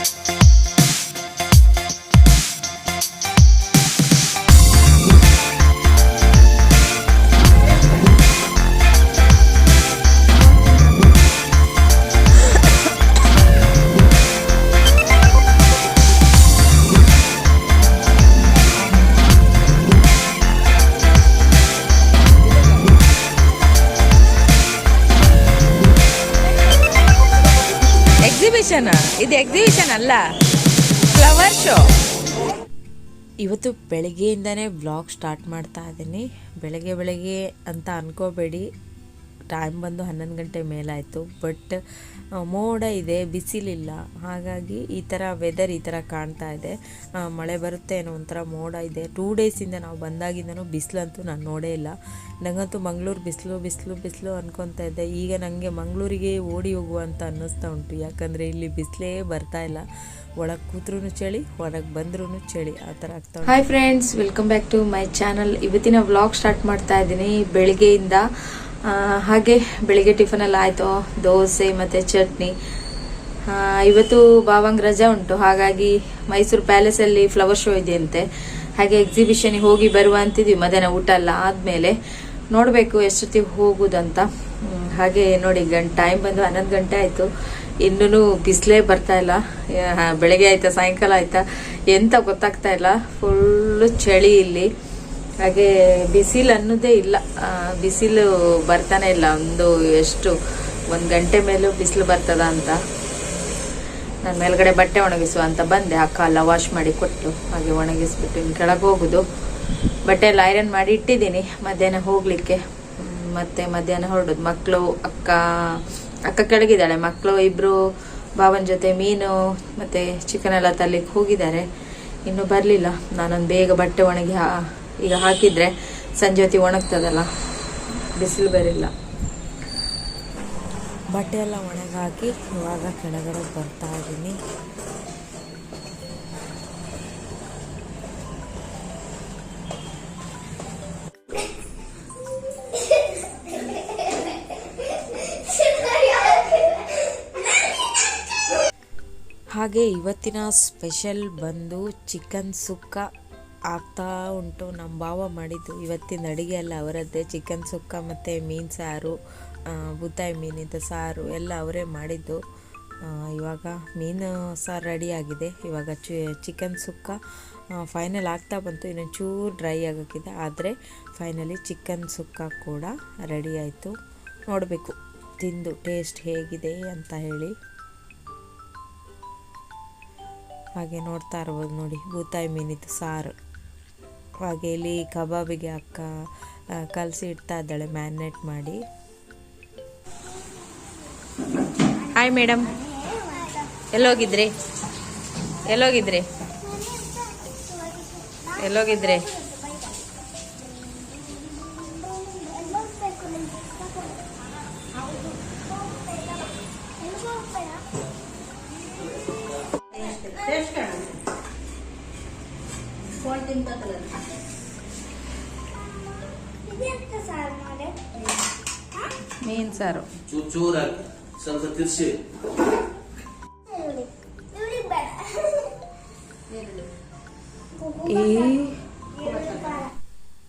Exhibition ಇದು exhibition ಅಲ್ಲ flower show ಇವತ್ತು ಬೆಳಗ್ಗೆಯಿಂದನೇ ಬ್ಲಾಗ್ ಸ್ಟಾರ್ಟ್ ಮಾಡ್ತಾ ಇದ್ದೀನಿ. ಬೆಳಗ್ಗೆ ಬೆಳಗ್ಗೆ ಅಂತ ಅನ್ಕೋಬೇಡಿ. ಟೈಮ್ ಬಂದು ಹನ್ನೊಂದು ಗಂಟೆ ಮೇಲಾಯಿತು. ಬಟ್ ಮೋಡ ಇದೆ, ಬಿಸಿಲಿಲ್ಲ. ಹಾಗಾಗಿ ಈ ಥರ ವೆದರ್ ಈ ಥರ ಕಾಣ್ತಾ ಇದೆ. ಮಳೆ ಬರುತ್ತೆ ಏನೋ ಒಂಥರ ಮೋಡ ಇದೆ. ಟೂ ಡೇಸಿಂದ ನಾವು ಬಂದಾಗಿಂದನೂ ಬಿಸಿಲಂತೂ ನಾನು ನೋಡೇ ಇಲ್ಲ. ನನಗಂತೂ ಮಂಗಳೂರು ಬಿಸಿಲು ಬಿಸಿಲು ಬಿಸಿಲು ಅನ್ಕೊತಾ ಇದ್ದೆ ಈಗ ನನಗೆ ಮಂಗಳೂರಿಗೆ ಓಡಿ ಹೋಗುವ ಅಂತ ಅನ್ನಿಸ್ತಾ ಉಂಟು. ಯಾಕಂದರೆ ಇಲ್ಲಿ ಬಿಸಿಲೇ ಬರ್ತಾ ಇಲ್ಲ. ಒಳಗೆ ಕೂತ್ರೂ ಚಳಿ, ಹೊರಗೆ ಬಂದ್ರೂ ಚಳಿ. ಆ ಥರ ಆಗ್ತಾ hi friends welcome back to my channel ಇವತ್ತಿನ ವ್ಲಾಗ್ ಸ್ಟಾರ್ಟ್ ಮಾಡ್ತಾ ಇದ್ದೀನಿ. ಬೆಳಿಗ್ಗೆಯಿಂದ ಹಾಗೆ ಬೆಳಿಗ್ಗೆ ಟಿಫನ್ ಎಲ್ಲ ಆಯಿತು. ದೋಸೆ ಮತ್ತು ಚಟ್ನಿ. ಇವತ್ತು ಬಾವಂಗ್ ರಜಾ ಉಂಟು. ಹಾಗಾಗಿ ಮೈಸೂರು ಪ್ಯಾಲೇಸಲ್ಲಿ ಫ್ಲವರ್ ಶೋ ಇದೆಯಂತೆ ಹಾಗೆ ಎಕ್ಸಿಬಿಷನ್ಗೆ ಹೋಗಿ ಬರುವ ಅಂತಿದ್ವಿ. ಮಧ್ಯಾಹ್ನ ಊಟ ಎಲ್ಲ ಆದಮೇಲೆ ನೋಡಬೇಕು ಎಷ್ಟೊತ್ತಿಗೆ ಹೋಗುದಂತ. ಹಾಗೆ ನೋಡಿ ಗಂಟೆ ಟೈಮ್ ಬಂದು ಹನ್ನೊಂದು ಗಂಟೆ ಆಯಿತು. ಇನ್ನೂ ಬಿಸಿಲೇ ಬರ್ತಾ ಇಲ್ಲ. ಬೆಳಗ್ಗೆ ಆಯ್ತಾ, ಸಾಯಂಕಾಲ ಆಯ್ತಾ? ಎಂತ ಗೊತ್ತಾಗ್ತಾ ಇಲ್ಲ. ಫುಲ್ಲು ಚಳಿ ಇಲ್ಲಿ. ಹಾಗೆ ಬಿಸಿಲು ಅನ್ನೋದೇ ಇಲ್ಲ. ಬಿಸಿಲು ಬರ್ತಾನೆ ಇಲ್ಲ. ಒಂದು ಎಷ್ಟು, ಒಂದು ಗಂಟೆ ಮೇಲೂ ಬಿಸಿಲು ಬರ್ತದ ಅಂತ. ನಾನು ಮೇಲ್ಗಡೆ ಬಟ್ಟೆ ಒಣಗಿಸುವ ಅಂತ ಬಂದೆ. ಅಕ್ಕ ಎಲ್ಲ ವಾಶ್ ಮಾಡಿ ಕೊಟ್ಟು ಹಾಗೆ ಒಣಗಿಸ್ಬಿಟ್ಟು ಇನ್ನು ಕೆಳಗೆ ಹೋಗುದು. ಬಟ್ಟೆ ಎಲ್ಲ ಐರನ್ ಮಾಡಿ ಇಟ್ಟಿದ್ದೀನಿ. ಮಧ್ಯಾಹ್ನ ಹೋಗಲಿಕ್ಕೆ. ಮತ್ತು ಮಧ್ಯಾಹ್ನ ಹೊರಡೋದು. ಮಕ್ಕಳು ಅಕ್ಕ ಅಕ್ಕ ಕೆಳಗಿದ್ದಾಳೆ. ಮಕ್ಕಳು ಇಬ್ಬರು ಭಾವನ ಜೊತೆ ಮೀನು, ಮತ್ತು ಚಿಕನ್ ಎಲ್ಲ ತರಲಿಕ್ಕೆ ಹೋಗಿದ್ದಾರೆ. ಇನ್ನೂ ಬರಲಿಲ್ಲ. ನಾನೊಂದು ಬೇಗ ಬಟ್ಟೆ ಒಣಗಿ ಈಗ ಹಾಕಿದ್ರೆ ಸಂಜೆ ಹೊತ್ತಿ ಒಣಗ್ತದಲ್ಲ, ಬಿಸಿಲು ಬರಿಲ್ಲ. ಬಟ್ಟೆ ಎಲ್ಲ ಒಣಗಾಕಿ ಇವಾಗ ಕೆಳಗಡೆ ಬರ್ತಾ ಇದ್ದೀನಿ ಹಾಗೆ ಇವತ್ತಿನ ಸ್ಪೆಷಲ್ ಬಂದು ಚಿಕನ್ ಸುಕ್ಕ. ಆಗ್ತಾ ಉಂಟು. ನಮ್ಮ ಭಾವ ಮಾಡಿದ್ದು ಇವತ್ತಿನ ಅಡುಗೆ ಎಲ್ಲ ಅವರದ್ದೇ. ಚಿಕನ್ ಸುಕ್ಕ ಮತ್ತು ಮೀನು ಸಾರು ಬೂತಾಯಿ ಮೀನಿಂದ ಸಾರು ಎಲ್ಲ ಅವರೇ ಮಾಡಿದ್ದು. ಇವಾಗ ಮೀನು ಸಾರು ರೆಡಿ ಆಗಿದೆ. ಇವಾಗ ಚಿ, ಚಿಕನ್ ಸುಕ್ಕ ಫೈನಲ್ ಆಗ್ತಾ ಬಂತು. ಇನ್ನೊಂದು ಚೂರು ಡ್ರೈ ಆಗೋಕ್ಕಿದೆ. ಆದರೆ ಫೈನಲಿ ಚಿಕನ್ ಸುಕ್ಕ ಕೂಡ ರೆಡಿ ಆಯಿತು. ನೋಡಬೇಕು ತಿಂದು ಟೇಸ್ಟ್ ಹೇಗಿದೆ ಅಂತ ಹೇಳಿ. ಹಾಗೆ ನೋಡ್ತಾ ಇರ್ಬೋದು ನೋಡಿ, ಬೂತಾಯಿ ಮೀನಿದ್ದು ಸಾರು. ಹಾಗೆ ಇಲ್ಲಿ ಕಬಾಬಿಗೆ ಅಕ್ಕ ಕಲಸಿ ಇಡ್ತಾ ಇದ್ದಾಳೆ ಮ್ಯಾರಿನೇಟ್ ಮಾಡಿ. Hi madam. ಎಲ್ಲೋಗಿದ್ರಿ? ಎಲ್ಲೋಗಿದ್ರಿ? ಎಲ್ಲೋಗಿದ್ರಿ? ಮೀನು ಸಾರು ಚೂರ್ ಸ್ವಲ್ಪ ತಿರ್ಸಿ.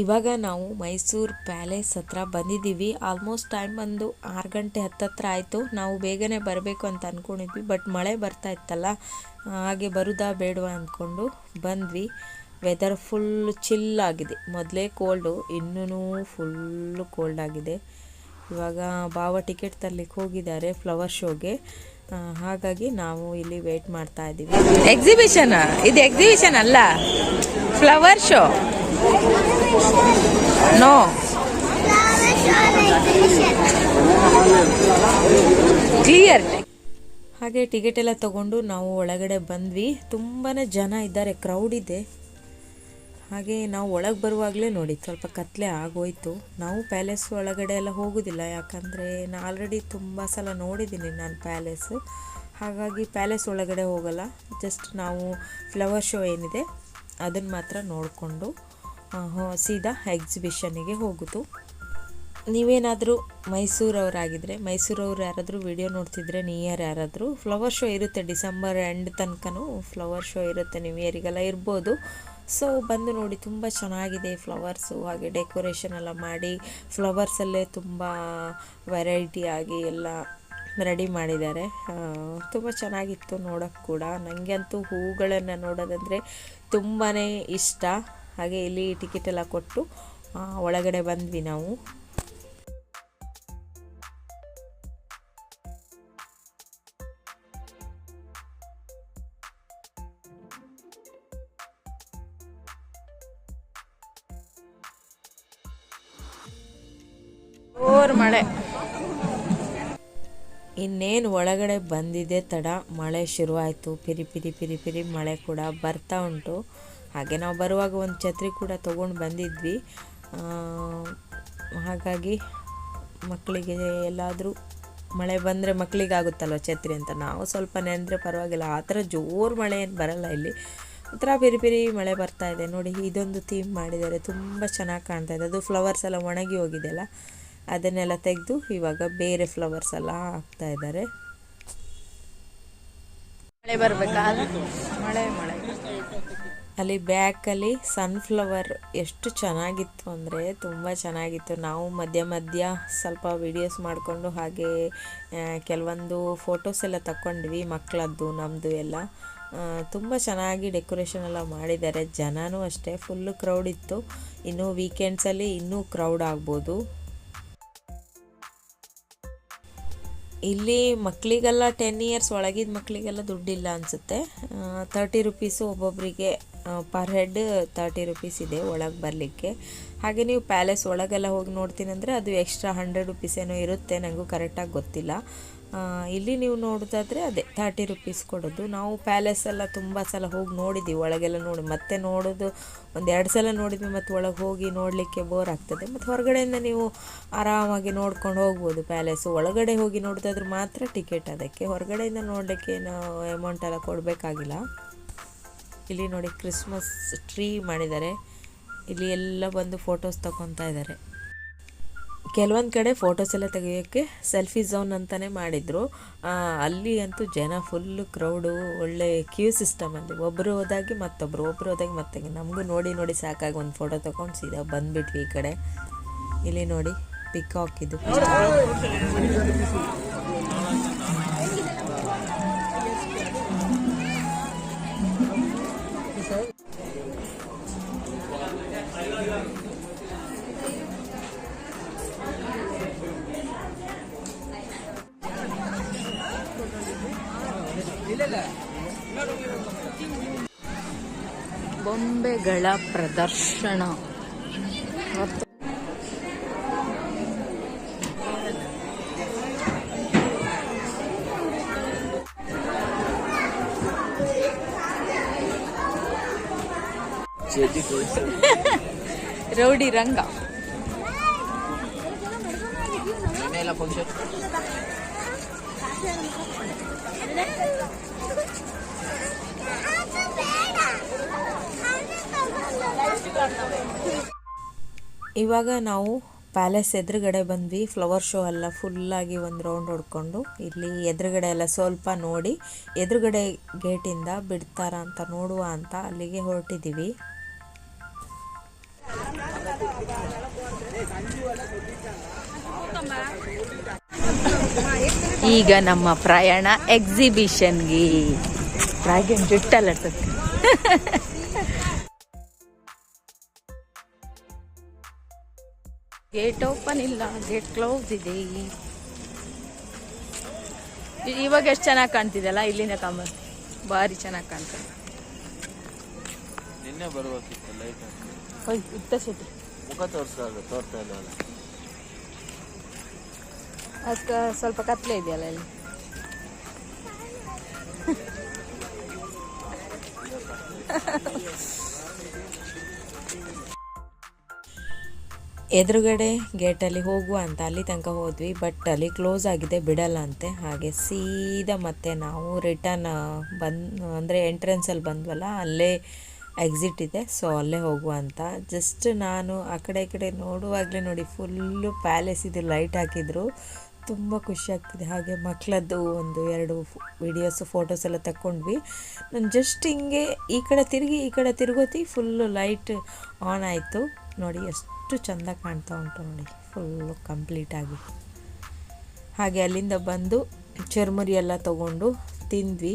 ಇವಾಗ ನಾವು ಮೈಸೂರು ಪ್ಯಾಲೇಸ್ ಹತ್ರ ಬಂದಿದ್ದೀವಿ. ಆಲ್ಮೋಸ್ಟ್ ಟೈಮ್ ಬಂದು ಆರು ಗಂಟೆ ಹತ್ತತ್ರ ಆಯಿತು. ನಾವು ಬೇಗನೆ ಬರಬೇಕು ಅಂತ ಅಂದ್ಕೊಂಡಿದ್ವಿ ಬಟ್ ಮಳೆ ಬರ್ತಾ ಇತ್ತಲ್ಲ ಹಾಗೆ ಬರುದಾ ಬೇಡವಾ ಅಂದ್ಕೊಂಡು ಬಂದ್ವಿ. ವೆದರ್ ಫುಲ್ ಚಿಲ್ ಆಗಿದೆ. ಮೊದಲೇ ಕೋಲ್ಡು ಇನ್ನೂ ಫುಲ್ಲು ಕೋಲ್ಡ್ ಆಗಿದೆ. ಇವಾಗ ಬಾವ ಟಿಕೆಟ್ ತರ್ಲಿಕ್ಕೆ ಹೋಗಿದ್ದಾರೆ ಫ್ಲವರ್ ಶೋಗೆ ಹಾಗಾಗಿ ನಾವು ಇಲ್ಲಿ ವೇಟ್ ಮಾಡ್ತಾ ಇದ್ದೀವಿ. ಎಕ್ಸಿಬಿಷನ್ ಇದು ಎಕ್ಸಿಬಿಷನ್ ಅಲ್ಲ? ಫ್ಲವರ್ ಶೋ ನೋ ಕ್ಲಿಯರ್ ಹಾಗೆ ಟಿಕೆಟ್ ಎಲ್ಲ ತಗೊಂಡು ನಾವು ಒಳಗಡೆ ಬಂದ್ವಿ. ತುಂಬಾ ಜನ ಇದ್ದಾರೆ ಕ್ರೌಡ್ ಇದೆ. ಹಾಗೆ ನಾವು ಒಳಗೆ ಬರುವಾಗಲೇ ನೋಡಿ, ಸ್ವಲ್ಪ ಕತ್ತಲೆ ಆಗೋಯ್ತು. ನಾವು ಪ್ಯಾಲೇಸ್ ಒಳಗಡೆ ಎಲ್ಲ ಹೋಗೋದಿಲ್ಲ, ಯಾಕಂದರೆ ನಾನು ಆಲ್ರೆಡಿ ತುಂಬ ಸಲ ನೋಡಿದ್ದೀನಿ ನಾನು ಪ್ಯಾಲೇಸ್. ಹಾಗಾಗಿ ಪ್ಯಾಲೇಸ್ ಒಳಗಡೆ ಹೋಗಲ್ಲ ಜಸ್ಟ್ ನಾವು ಫ್ಲವರ್ ಶೋ ಏನಿದೆ ಅದನ್ನು ಮಾತ್ರ ನೋಡಿಕೊಂಡು ಸೀದಾ ಎಕ್ಸಿಬಿಷನಿಗೆ ಹೋಗೋದು. ನೀವೇನಾದರೂ ಮೈಸೂರವರಾಗಿದ್ದರೆ ಮೈಸೂರವ್ರು ಯಾರಾದರೂ ವಿಡಿಯೋ ನೋಡ್ತಿದ್ರೆ ನಿಯರ್ ಯಾರಾದರೂ ಫ್ಲವರ್ ಶೋ ಇರುತ್ತೆ ಡಿಸೆಂಬರ್ ಎಂಡ್ ತನಕನೂ ಫ್ಲವರ್ ಶೋ ಇರುತ್ತೆ ನ್ಯೂ ಇಯರಿಗೆಲ್ಲ ಇರ್ಬೋದು. ಸೊ ಬಂದು ನೋಡಿ, ತುಂಬ ಚೆನ್ನಾಗಿದೆ ಫ್ಲವರ್ಸು ಹಾಗೆ ಡೆಕೋರೇಷನ್ ಎಲ್ಲ ಮಾಡಿ ಫ್ಲವರ್ಸಲ್ಲೇ ತುಂಬ ವೆರೈಟಿ ಆಗಿ ಎಲ್ಲ ರೆಡಿ ಮಾಡಿದ್ದಾರೆ. ತುಂಬ ಚೆನ್ನಾಗಿತ್ತು ನೋಡೋಕ್ಕೆ ಕೂಡ. ನನಗೆ ಹೂಗಳನ್ನು ನೋಡೋದಂದರೆ ತುಂಬಾ ಇಷ್ಟ. ಹಾಗೆ ಇಲ್ಲಿ ಟಿಕೆಟ್ ಎಲ್ಲ ಕೊಟ್ಟು ಒಳಗಡೆ ಬಂದ್ವಿ ನಾವು. ಜೋರ್ ಮಳೆ. ಇನ್ನೇನು ಒಳಗಡೆ ಬಂದಿದೆ ತಡ, ಮಳೆ ಶುರುವಾಯಿತು. ಪಿರಿ ಪಿರಿ ಪಿರಿ ಪಿರಿ ಮಳೆ ಕೂಡ ಬರ್ತಾ ಉಂಟು. ಹಾಗೆ ನಾವು ಬರುವಾಗ ಒಂದು ಛತ್ರಿ ಕೂಡ ತೊಗೊಂಡು ಬಂದಿದ್ವಿ. ಹಾಗಾಗಿ ಮಕ್ಕಳಿಗೆ ಎಲ್ಲಾದರೂ ಮಳೆ ಬಂದರೆ ಮಕ್ಕಳಿಗೆ ಆಗುತ್ತಲ್ವ ಛತ್ರಿ ಅಂತ. ನಾವು ಸ್ವಲ್ಪ ನೆನೆದ್ರೆ ಪರವಾಗಿಲ್ಲ. ಆ ಥರ ಜೋರು ಮಳೆ ಏನು ಬರಲ್ಲ ಇಲ್ಲಿ. ಒಂಥರ ಪಿರಿ ಪಿರಿ ಮಳೆ ಬರ್ತಾ ಇದೆ. ನೋಡಿ, ಇದೊಂದು ಥೀಮ್ ಮಾಡಿದ್ದಾರೆ. ತುಂಬ ಚೆನ್ನಾಗಿ ಕಾಣ್ತಾ ಇದೆ. ಅದು ಫ್ಲವರ್ಸ್ ಎಲ್ಲ ಒಣಗಿ ಹೋಗಿದೆಯಲ್ಲ ಅದನ್ನೆಲ್ಲ ತೆಗೆದು ಇವಾಗ ಬೇರೆ ಫ್ಲವರ್ಸ್ ಎಲ್ಲ ಹಾಕ್ತಾ ಇದ್ದಾರೆ. ಮಳೆ ಬರಬೇಕಾ? ಮಳೆ ಮಳೆ. ಅಲ್ಲಿ ಬ್ಯಾಕಲ್ಲಿ ಸನ್ಫ್ಲವರ್ ಎಷ್ಟು ಚೆನ್ನಾಗಿತ್ತು ಅಂದರೆ ತುಂಬ ಚೆನ್ನಾಗಿತ್ತು. ನಾವು ಮಧ್ಯ ಮಧ್ಯ ಸ್ವಲ್ಪ ವಿಡಿಯೋಸ್ ಮಾಡಿಕೊಂಡು ಹಾಗೆ ಕೆಲವೊಂದು ಫೋಟೋಸ್ ಎಲ್ಲ ತಗೊಂಡ್ವಿ ಮಕ್ಕಳದ್ದು ನಮ್ಮದು ಎಲ್ಲ. ತುಂಬ ಚೆನ್ನಾಗಿ ಡೆಕೋರೇಷನ್ ಎಲ್ಲ ಮಾಡಿದ್ದಾರೆ. ಜನನೂ ಅಷ್ಟೇ ಫುಲ್ಲು ಕ್ರೌಡ್ ಇತ್ತು. ಇನ್ನು ವೀಕೆಂಡ್ಸಲ್ಲಿ ಇನ್ನೂ ಕ್ರೌಡ್ ಆಗ್ಬೋದು. ಇಲ್ಲಿ ಮಕ್ಕಳಿಗೆಲ್ಲ ಟೆನ್ ಇಯರ್ಸ್ ಒಳಗಿದ ಮಕ್ಕಳಿಗೆಲ್ಲ ದುಡ್ಡಿಲ್ಲ ಅನಿಸುತ್ತೆ. ತರ್ಟಿ ರುಪೀಸು ಒಬ್ಬೊಬ್ಬರಿಗೆ ಪರ್ ಹೆಡ್ ತರ್ಟಿ ರುಪೀಸ್ ಇದೆ ಒಳಗೆ ಬರಲಿಕ್ಕೆ. ಹಾಗೆ ನೀವು ಪ್ಯಾಲೇಸ್ ಒಳಗೆಲ್ಲ ಹೋಗಿ ನೋಡ್ತೀನಿ ಅಂದರೆ ಅದು ಎಕ್ಸ್ಟ್ರಾ ಹಂಡ್ರೆಡ್ ರುಪೀಸ್ ಏನೋ ಇರುತ್ತೆ ನನಗೂ ಕರೆಕ್ಟಾಗಿ ಗೊತ್ತಿಲ್ಲ. ಇಲ್ಲಿ ನೀವು ನೋಡೋದಾದರೆ ಅದೇ ಥರ್ಟಿ ರುಪೀಸ್ ಕೊಡೋದು. ನಾವು ಪ್ಯಾಲೇಸ್ ಎಲ್ಲ ತುಂಬ ಸಲ ಹೋಗಿ ನೋಡಿದ್ದೀವಿ ಒಳಗೆಲ್ಲ ನೋಡಿ. ಮತ್ತೆ ನೋಡೋದು, ಒಂದು ಎರಡು ಸಲ ನೋಡಿದ್ವಿ, ಮತ್ತು ಒಳಗೆ ಹೋಗಿ ನೋಡಲಿಕ್ಕೆ ಬೋರ್ ಆಗ್ತದೆ. ಮತ್ತು ಹೊರಗಡೆಯಿಂದ ನೀವು ಆರಾಮಾಗಿ ನೋಡ್ಕೊಂಡು ಹೋಗ್ಬೋದು ಪ್ಯಾಲೇಸು ಒಳಗಡೆ ಹೋಗಿ ನೋಡೋದಾದ್ರೆ ಮಾತ್ರ ಟಿಕೆಟ್ ಅದಕ್ಕೆ. ಹೊರಗಡೆಯಿಂದ ನೋಡಲಿಕ್ಕೆ ನಾವು ಅಮೌಂಟ್ ಎಲ್ಲ ಕೊಡಬೇಕಾಗಿಲ್ಲ. ಇಲ್ಲಿ ನೋಡಿ ಕ್ರಿಸ್ಮಸ್ ಟ್ರೀ ಮಾಡಿದ್ದಾರೆ. ಇಲ್ಲಿ ಎಲ್ಲ ಬಂದು ಫೋಟೋಸ್ ತಗೊತಾ ಇದ್ದಾರೆ. ಕೆಲವೊಂದು ಕಡೆ ಫೋಟೋಸ್ ಎಲ್ಲ ತೆಗೆಯೋಕ್ಕೆ ಸೆಲ್ಫಿ ಝೋನ್ ಅಂತಲೇ ಮಾಡಿದರು. ಅಲ್ಲಿ ಅಂತೂ ಜನ ಫುಲ್ಲು ಕ್ರೌಡು ಒಳ್ಳೆ ಕ್ಯೂ ಸಿಸ್ಟಮ್ ಅಲ್ಲಿ. ಒಬ್ಬರು ಹೋದಾಗಿ ಮತ್ತೊಬ್ಬರು ಒಬ್ಬರು ಹೋದಾಗಿ ಮತ್ತೆ ನಮಗೂ ನೋಡಿ ನೋಡಿ ಸಾಕಾಗಿ ಒಂದು ಫೋಟೋ ತೊಗೊಂಡು ಸೀದಾ ಬಂದುಬಿಟ್ವಿ ಈ ಕಡೆ. ಇಲ್ಲಿ ನೋಡಿ ಪಿಕಾಕ್ ಇದು. ಬೊಂಬೆಗಳ ಪ್ರದರ್ಶನ ಮತ್ತು ರೌಡಿ ರಂಗ ಇವಾಗ ನಾವು ಪ್ಯಾಲೇಸ್ ಎದುರುಗಡೆ ಬಂದ್ವಿ ಫ್ಲವರ್ ಶೋ ಎಲ್ಲ ಫುಲ್ಲಾಗಿ ಒಂದು ರೌಂಡ್ ಹೊಡ್ಕೊಂಡು, ಇಲ್ಲಿ ಎದುರುಗಡೆ ಎಲ್ಲ ಸ್ವಲ್ಪ ನೋಡಿ, ಎದುರುಗಡೆ ಗೇಟಿಂದ ಬಿಡ್ತಾರ ಅಂತ ನೋಡುವ ಅಂತ ಅಲ್ಲಿಗೆ ಹೊರಟಿದ್ದೀವಿ ಈಗ ನಮ್ಮ ಪ್ರಯಾಣ ಎಕ್ಸಿಬಿಷನ್ಗೆ ಡ್ರ್ಯಾಗನ್ ಜುಟ್ಟಲ್ಲ ಗೇಟ್ ಓಪನ್ ಇಲ್ಲ ಗೇಟ್ ಕ್ಲೋಸ್ ಇದೆ. ಇವಾಗ ಎಷ್ಟು ಚೆನ್ನಾಗಿ ಕಾಣ್ತಿದೆಯಲ್ಲ ಇಲ್ಲಿಂದ ಕಾಮ ಭಾರಿ ಚೆನ್ನಾಗಿ ಕಾಣ್ತದೆ. ನಿನ್ನೆ ಬರ್ಬೇಕಿತ್ತು ಲೈಟ್ ಹೋಯ್ ಉತ್ತ ಸುತ್ತು ಮುಖ ತೋರಿಸ್ದಾಗ ತೋರ್ತಾ ಇಲ್ಲ ಅದಕ್ಕೆ ಸ್ವಲ್ಪ ಕತ್ಲೆ ಇದೆಯಲ್ಲ ಇಲ್ಲಿ? ಎದುರುಗಡೆ ಗೇಟಲ್ಲಿ ಹೋಗುವ ಅಂತ ಅಲ್ಲಿ ತನಕ ಹೋದ್ವಿ ಬಟ್ ಅಲ್ಲಿ ಕ್ಲೋಸ್ ಆಗಿದೆ, ಬಿಡಲ್ಲ ಅಂತೆ. ಹಾಗೆ ಸೀದಾ ಮತ್ತೆ ನಾವು ರಿಟರ್ನ್ ಬಂದು, ಅಂದರೆ ಎಂಟ್ರೆನ್ಸಲ್ಲಿ ಬಂದ್ವಲ್ಲ, ಅಲ್ಲೇ ಎಕ್ಸಿಟ್ ಇದೆ. ಸೊ ಅಲ್ಲೇ ಹೋಗುವ ಅಂತ. ಜಸ್ಟ್ ನಾನು ಆ ಕಡೆ ಈ ಕಡೆ ನೋಡುವಾಗಲೇ ನೋಡಿ ಫುಲ್ಲು ಪ್ಯಾಲೇಸ್ ಇದು ಲೈಟ್ ಹಾಕಿದ್ರು. ತುಂಬ ಖುಷಿ ಆಗ್ತಿದೆ. ಹಾಗೆ ಮಕ್ಕಳದ್ದು ಒಂದು ಎರಡು ವಿಡಿಯೋಸು ಫೋಟೋಸ್ ಎಲ್ಲ ತಗೊಂಡ್ವಿ ನಾನು ಜಸ್ಟ್ ಹಿಂಗೆ ಈ ಕಡೆ ತಿರುಗಿ, ಈ ಕಡೆ ತಿರುಗೋತಿ ಫುಲ್ಲು ಲೈಟ್ ಆನ್ ಆಯಿತು. ನೋಡಿ ಎಷ್ಟು ಚಂದ ಕಾಣ್ತಾ ಉಂಟು ನೋಡಿ ಫುಲ್ಲು ಕಂಪ್ಲೀಟಾಗಿ ಹಾಗೆ ಅಲ್ಲಿಂದ ಬಂದು ಚುರ್ಮುರಿ ಎಲ್ಲ ತಗೊಂಡು ತಿಂದ್ವಿ.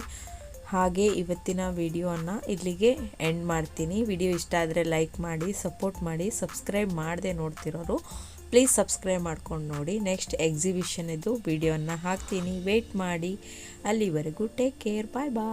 ಹಾಗೆ ಇವತ್ತಿನ ವಿಡಿಯೋನ ಇಲ್ಲಿಗೆ ಎಂಡ್ ಮಾಡ್ತೀನಿ. ವಿಡಿಯೋ ಇಷ್ಟ ಆದರೆ ಲೈಕ್ ಮಾಡಿ ಸಪೋರ್ಟ್ ಮಾಡಿ ಸಬ್ಸ್ಕ್ರೈಬ್ ಮಾಡದೆ ನೋಡ್ತಿರೋರು ಪ್ಲೀಸ್ ಸಬ್ಸ್ಕ್ರೈಬ್ ಮಾಡ್ಕೊಂಡು ನೋಡಿ. ನೆಕ್ಸ್ಟ್ ಎಕ್ಸಿಬಿಷನ್ ಇದು, ವಿಡಿಯೋನ ಹಾಕ್ತೀನಿ. ವೆಯ್ಟ್ ಮಾಡಿ. ಅಲ್ಲಿವರೆಗೂ ಟೇಕ್ ಕೇರ್ ಬಾಯ್ ಬಾಯ್